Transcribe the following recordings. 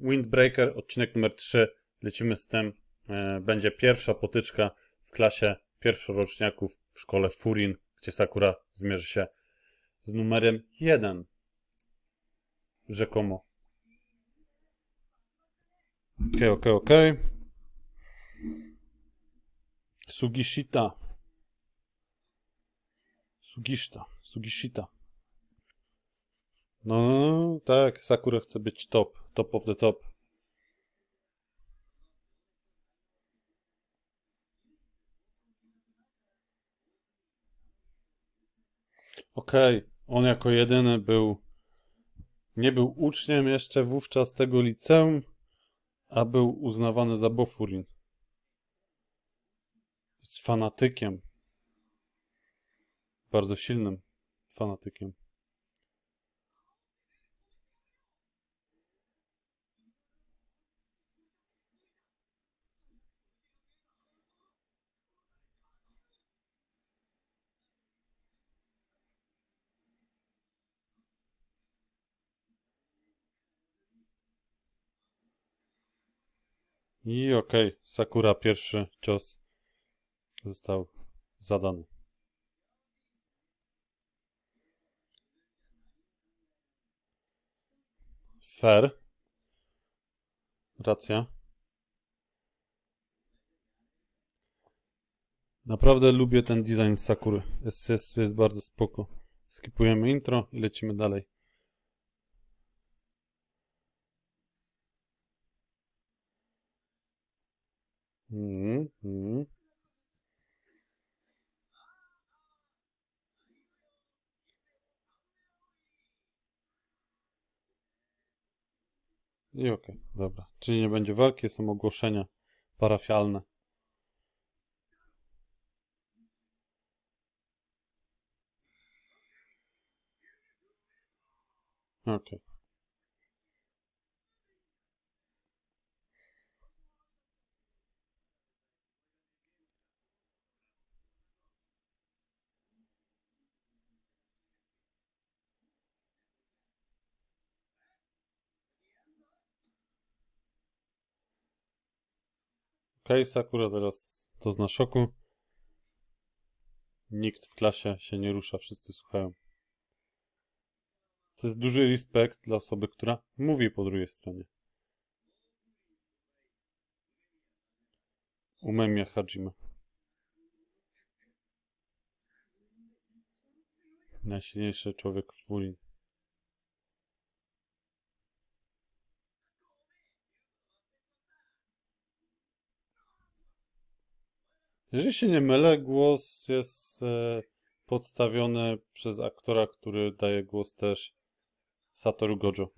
Windbreaker, odcinek numer 3. Lecimy z tym. E, Będzie pierwsza potyczka w klasie pierwszoroczniaków w szkole Furin, gdzie Sakura zmierzy się z numerem 1. Rzekomo. Okej, okej, okej. Sugishita. Sugishita. Sugishita. No, no, tak, Sakura chce być top. Top of the top. Okej, on jako jedyny był. Nie był uczniem jeszcze wówczas tego liceum, a był uznawany za Bofurin. Jest fanatykiem. Bardzo silnym fanatykiem. I okej, Sakura pierwszy cios został zadany. Fair. Racja. Naprawdę lubię ten design Sakury. Jest, jest, jest bardzo spoko. Skipujemy intro i lecimy dalej. Mhm, mhm. I okej, dobra. Czyli nie będzie walki, są ogłoszenia parafialne. Okej. Okej, Sakura teraz to zna szoku. Nikt w klasie się nie rusza, wszyscy słuchają. To jest duży respekt dla osoby, która mówi po drugiej stronie. Umemia Hajime. Najsilniejszy człowiek w Furin. Jeżeli się nie mylę, głos jest e, podstawiony przez aktora, który daje głos też Satoru Gojo.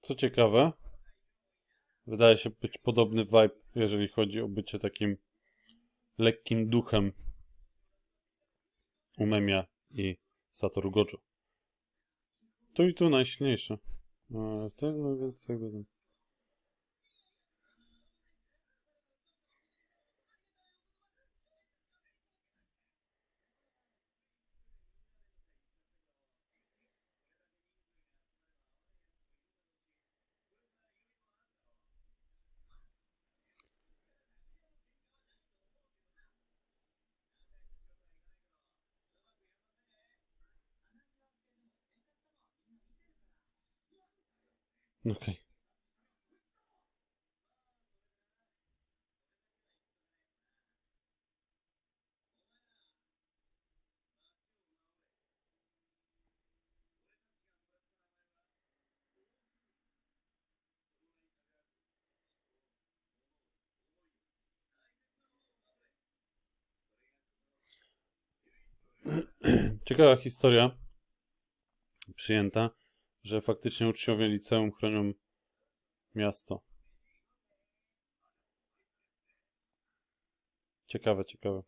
Co ciekawe, wydaje się być podobny vibe, jeżeli chodzi o bycie takim lekkim duchem Umemia i Satoru Gojo. Tu i tu najsilniejszy. No, ten, no więc jakby... Okej. Ciekawa historia przyjęta, że faktycznie uczniowie liceum chronią miasto. Ciekawe, ciekawe.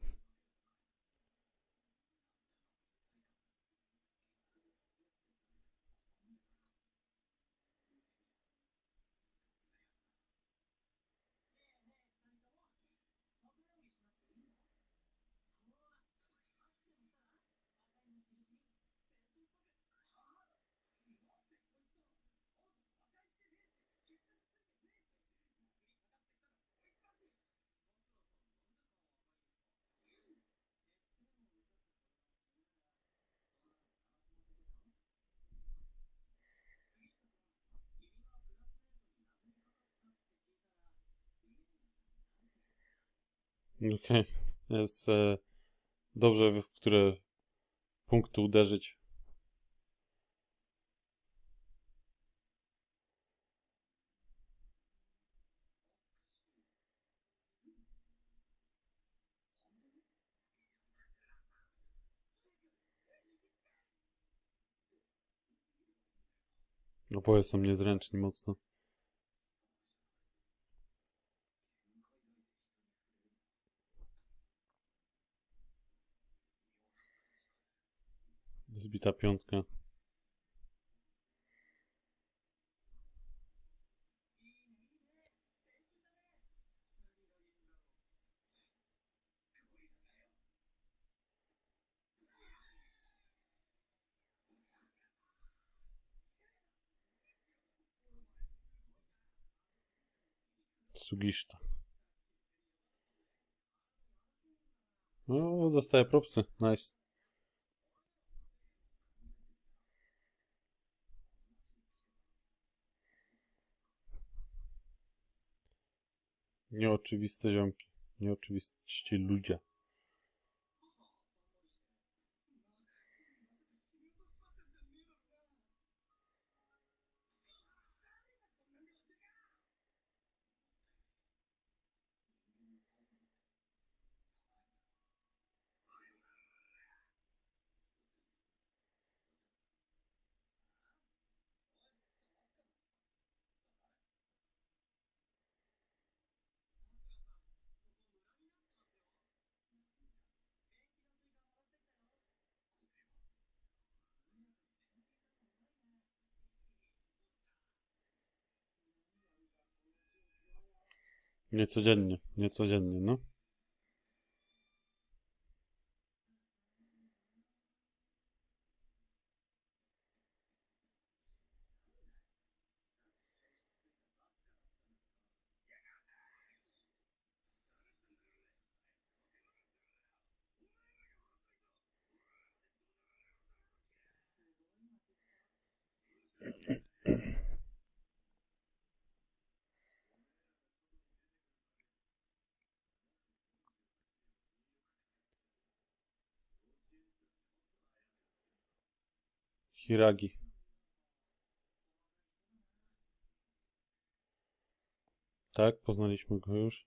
Okej. Jest e, dobrze, w które punkty uderzyć. Oboje są niezręczni mocno. Zbita piątka. Sugishta. No, dostaję propsy. Nice. Nieoczywiste ziomki. Nieoczywiści ludzie. Niecodziennie, niecodziennie, no. Hiragi. Tak, poznaliśmy go już.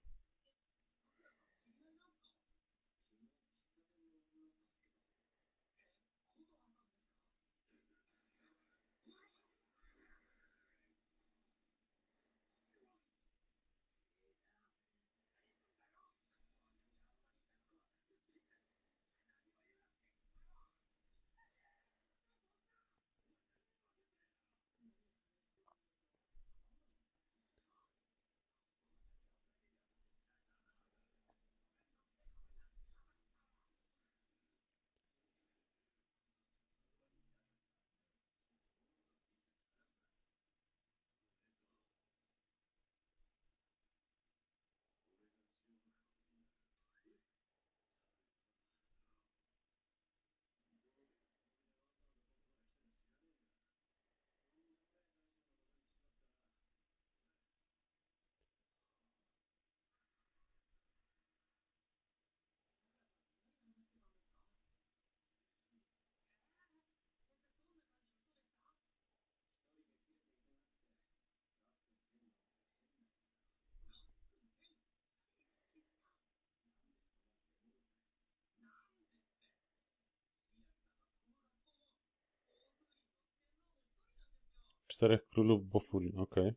Czterech królów Bofurin, okej.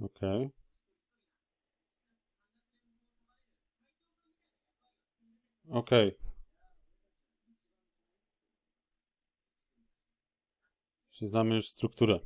Okej. Okej. Czy znamy już strukturę?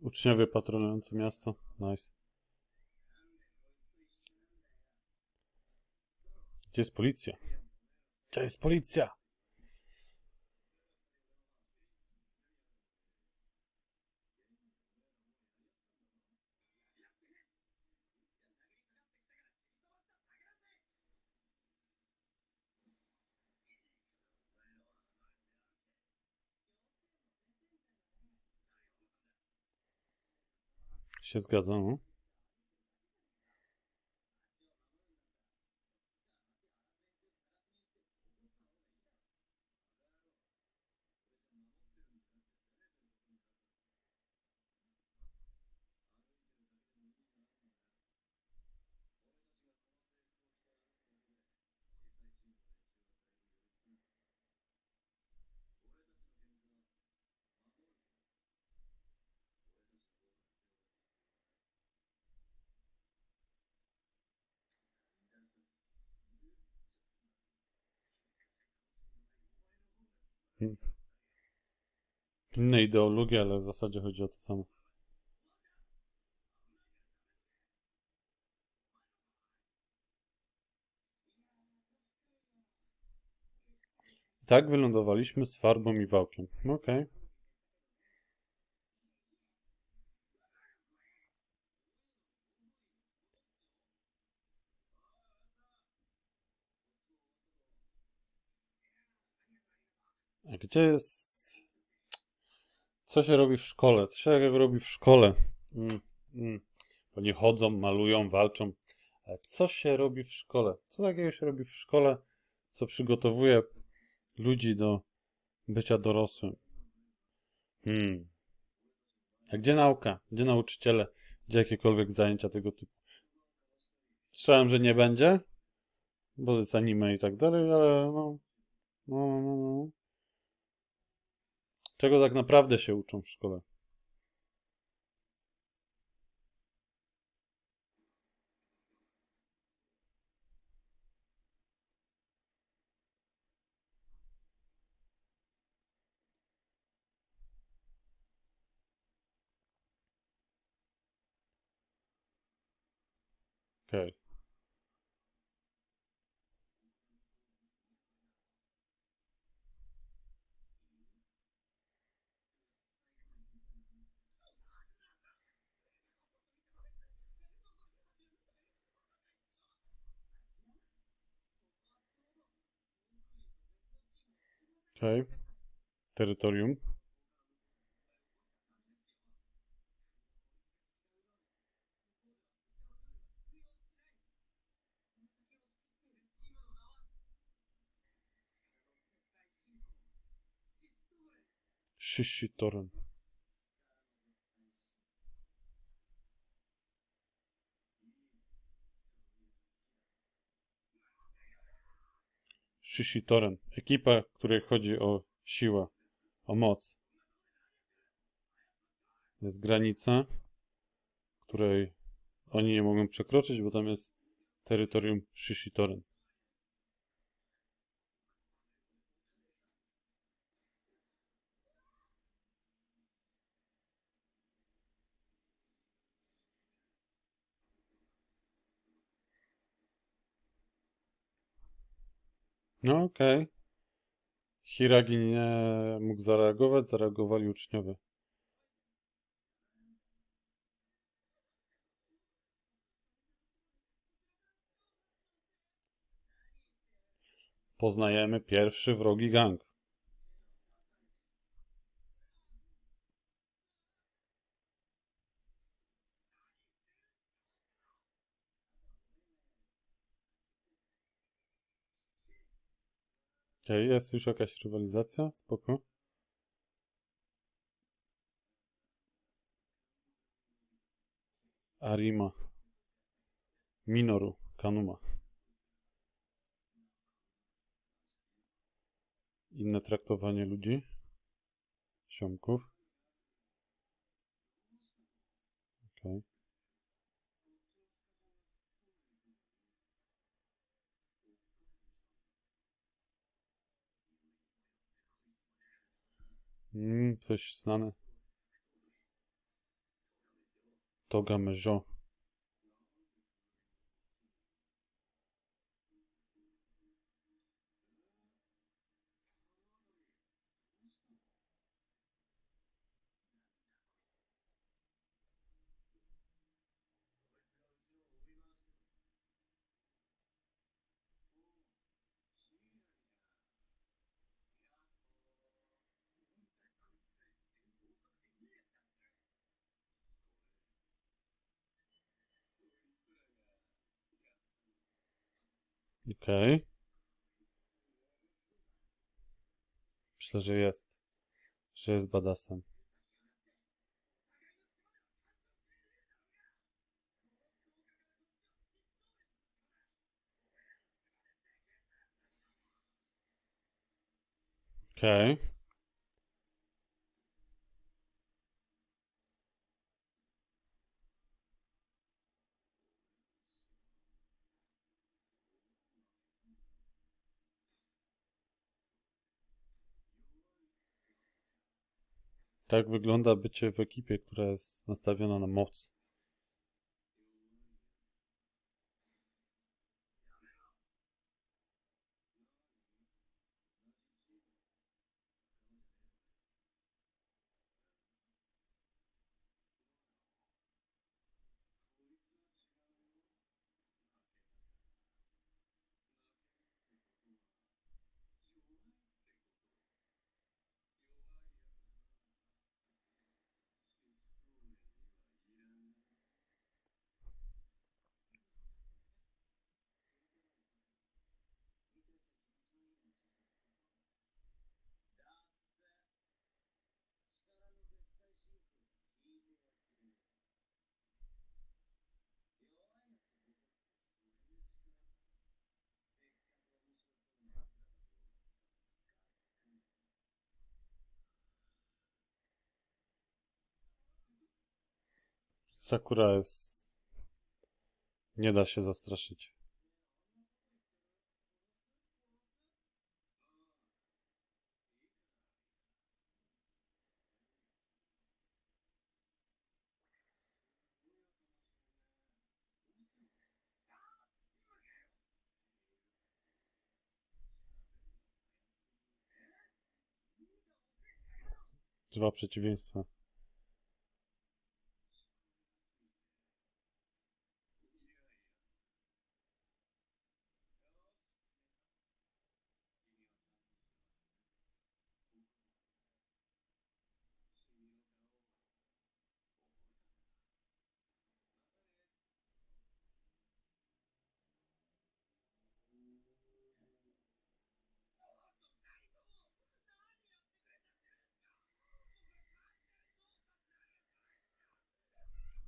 Uczniowie patrolujący miasto. Nice. Gdzie jest policja? Gdzie jest policja? Się zgadza, Inne ideologie, ale w zasadzie chodzi o to samo. I tak wylądowaliśmy z farbą i wałkiem. Okej. A gdzie jest... Co się robi w szkole? Co się robi w szkole? Mm, mm. Oni chodzą, malują, walczą. Ale co się robi w szkole? Co takiego się robi w szkole, co przygotowuje ludzi do bycia dorosłym? Hmm. A gdzie nauka? Gdzie nauczyciele? Gdzie jakiekolwiek zajęcia tego typu? Słyszałem, że nie będzie, bo jest anime i tak dalej, ale no... No, no, no, no. Czego tak naprawdę się uczą w szkole? Okej. Okej. Terytorium. Shishitoren. Shishitoren. Ekipa, której chodzi o siłę, o moc. Jest granica, której oni nie mogą przekroczyć, bo tam jest terytorium Shishitoren. No okej. Hiragi nie mógł zareagować, zareagowali uczniowie. Poznajemy pierwszy wrogi gang. Okej, jest już jakaś rywalizacja, spoko. Arima. Minoru. Kanuma. Inne traktowanie ludzi. Siomków. Mm, coś znane. Toga Mejo. Okej. Myślę, że jest. Że jest badasem. Okej. Tak wygląda bycie w ekipie, która jest nastawiona na moc. Sakura jest... Nie da się zastraszyć. Dwa przeciwieństwa.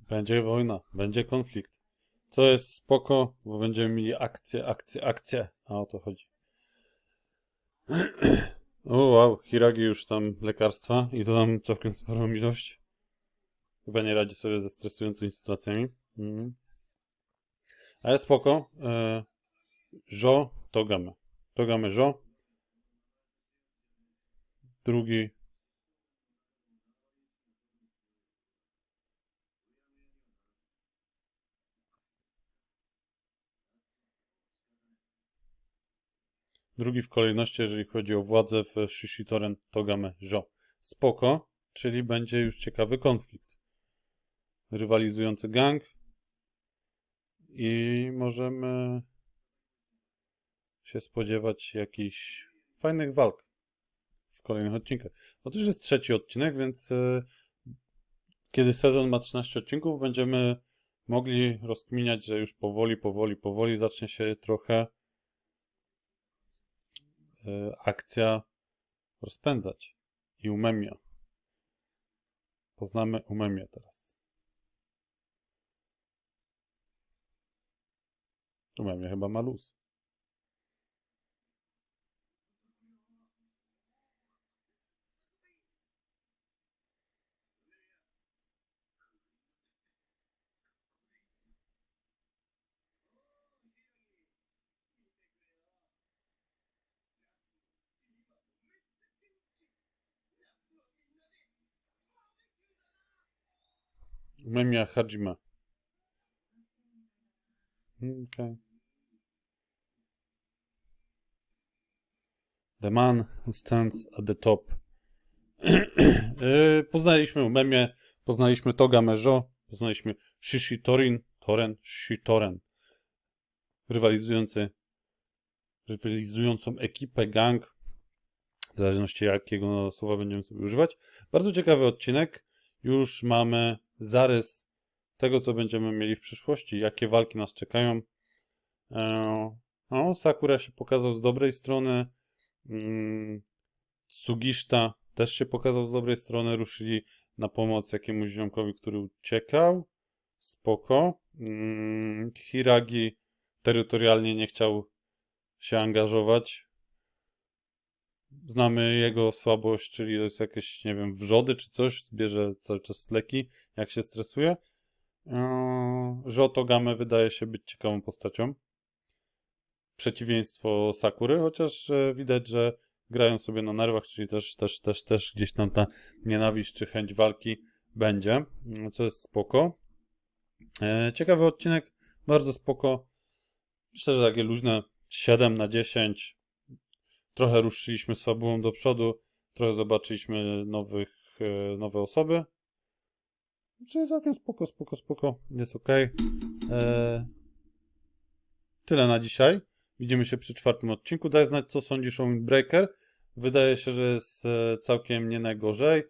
Będzie wojna, będzie konflikt. Co jest spoko, bo będziemy mieli akcję, akcję, akcję. A o to chodzi. O wow, Hiragi już tam lekarstwa i to tam całkiem sporą ilość. Chyba nie radzi sobie ze stresującymi sytuacjami. Mhm. Ale spoko. E, Jo Togame. Togame Jo. Drugi Drugi w kolejności, jeżeli chodzi o władzę w Shishitoren Togame Jo. Spoko, czyli będzie już ciekawy konflikt. Rywalizujący gang i możemy się spodziewać jakichś fajnych walk w kolejnych odcinkach. Bo to już jest trzeci odcinek, więc e, kiedy sezon ma 13 odcinków, będziemy mogli rozkminiać, że już powoli, powoli, powoli zacznie się trochę akcja rozpędzać. I Umemia. Poznamy Umemię teraz. Umemia chyba ma luz. Umemia Hajime. Okay. The man who stands at the top. Yy, poznaliśmy Umemię, poznaliśmy Toga Mejo, poznaliśmy Shishi Torin, Toren, Shishi Toren. Rywalizujący, rywalizującą ekipę, gang, w zależności jakiego słowa będziemy sobie używać. Bardzo ciekawy odcinek. Już mamy zarys tego, co będziemy mieli w przyszłości, jakie walki nas czekają. Eee, No, Sakura się pokazał z dobrej strony. Mm, Sugishta też się pokazał z dobrej strony. Ruszyli na pomoc jakiemuś ziomkowi, który uciekał. Spoko. Mm, Hiragi terytorialnie nie chciał się angażować. Znamy jego słabość, czyli jest jakieś, nie wiem, wrzody czy coś. Bierze cały czas leki, jak się stresuje. Eee, Żoto Game wydaje się być ciekawą postacią. Przeciwieństwo Sakury, chociaż e, widać, że grają sobie na nerwach, czyli też, też, też, też gdzieś tam ta nienawiść czy chęć walki będzie, co jest spoko. E, Ciekawy odcinek, bardzo spoko. Myślę, że takie luźne 7 na 10. Trochę ruszyliśmy z fabułą do przodu, trochę zobaczyliśmy nowych, e, nowe osoby. Czyli całkiem spoko, spoko, spoko. Jest ok. Tyle na dzisiaj. Widzimy się przy czwartym odcinku. Daj znać, co sądzisz o Windbreaker. Wydaje się, że jest e, całkiem nie najgorzej.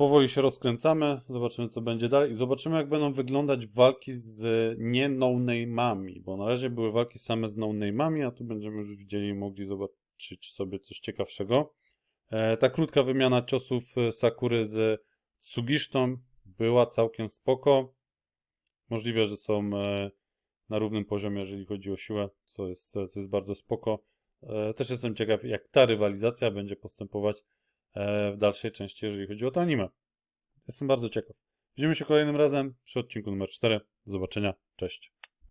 Powoli się rozkręcamy. Zobaczymy, co będzie dalej. I zobaczymy, jak będą wyglądać walki z nie no-name'ami. Bo na razie były walki same z no-name'ami, a tu będziemy już widzieli i mogli zobaczyć sobie coś ciekawszego. E, ta krótka wymiana ciosów e, Sakury z Sugishtą była całkiem spoko. Możliwe, że są e, na równym poziomie, jeżeli chodzi o siłę, co jest, co jest bardzo spoko. E, Też jestem ciekaw, jak ta rywalizacja będzie postępować w dalszej części, jeżeli chodzi o to anime. Jestem bardzo ciekaw. Widzimy się kolejnym razem przy odcinku numer 4. Do zobaczenia. Cześć.